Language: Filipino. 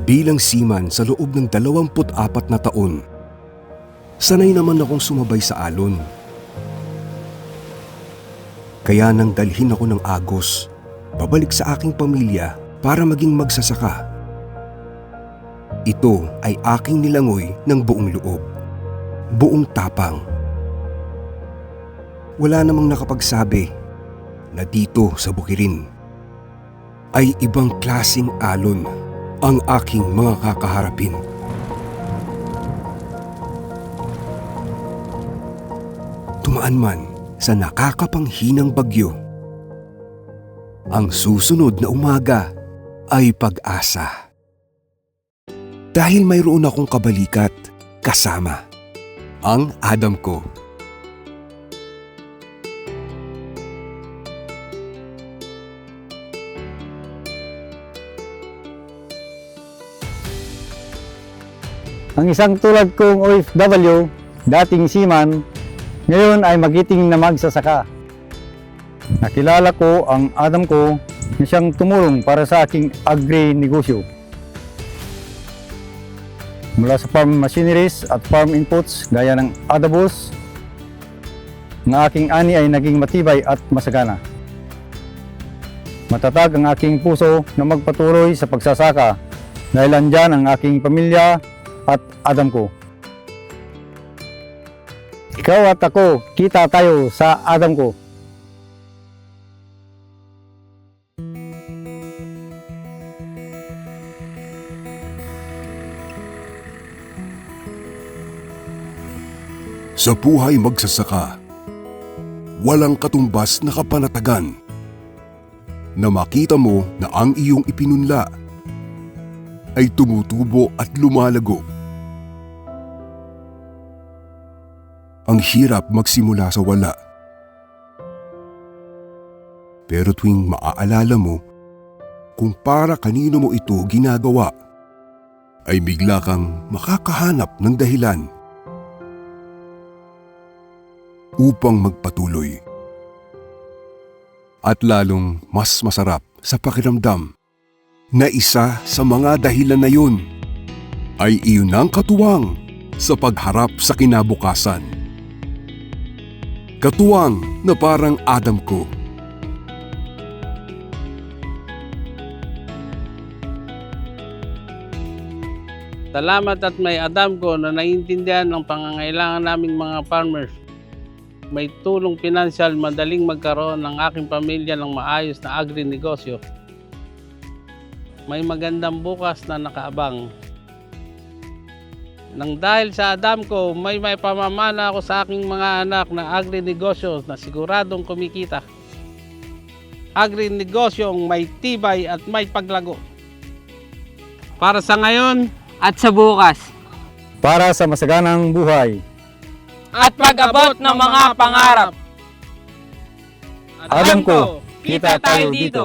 Bilang seaman sa loob ng 24 na taon, sanay naman akong sumabay sa alon. Kaya nang dalhin ako ng agos, pabalik sa aking pamilya para maging magsasaka. Ito ay aking nilangoy ng buong loob, buong tapang. Wala namang nakapagsabi na dito sa Bukirin ay ibang klasing alon ang aking mga kakaharapin. Tumaan man sa nakakapanghinang bagyo. Ang susunod na umaga ay pag-asa. Dahil mayroon akong kabalikat kasama ang Adam ko. Ang isang tulad kong OFW, dating seaman, ngayon ay magiting na magsasaka. Nakilala ko ang Adam ko na siyang tumulong para sa aking agri-negosyo. Mula sa farm machineries at farm inputs gaya ng adobos, ng aking ani ay naging matibay at masagana. Matatag ang aking puso na magpatuloy sa pagsasaka dahil andyan ang aking pamilya at Adam ko. Ikaw at ako, kita tayo sa Adam ko. Sa buhay magsasaka, walang katumbas na kapanatagan na makita mo na ang iyong ipinunla ay tumutubo at lumalago. Ang hirap magsimula sa wala. Pero tuwing maaalala mo kung para kanino mo ito ginagawa, ay bigla kang makakahanap ng dahilan upang magpatuloy. At lalong mas masarap sa pakiramdam na isa sa mga dahilan na yun ay iyon ang katuwang sa pagharap sa kinabukasan. Katuwang na parang Adam ko. Salamat at may Adam ko na naiintindihan ang pangangailangan naming mga farmers. May tulong pinansyal, madaling magkaroon ng aking pamilya ng maayos na agri-negosyo. May magandang bukas na nakaabang. Nang dahil sa Adam ko, may may pamamana ako sa aking mga anak na agri-negosyo na siguradong kumikita. Agri-negosyong may tibay at may paglago. Para sa ngayon, at sa bukas Para sa masaganang buhay, at pag-abot ng mga pangarap. Adam ko, kita tayo dito.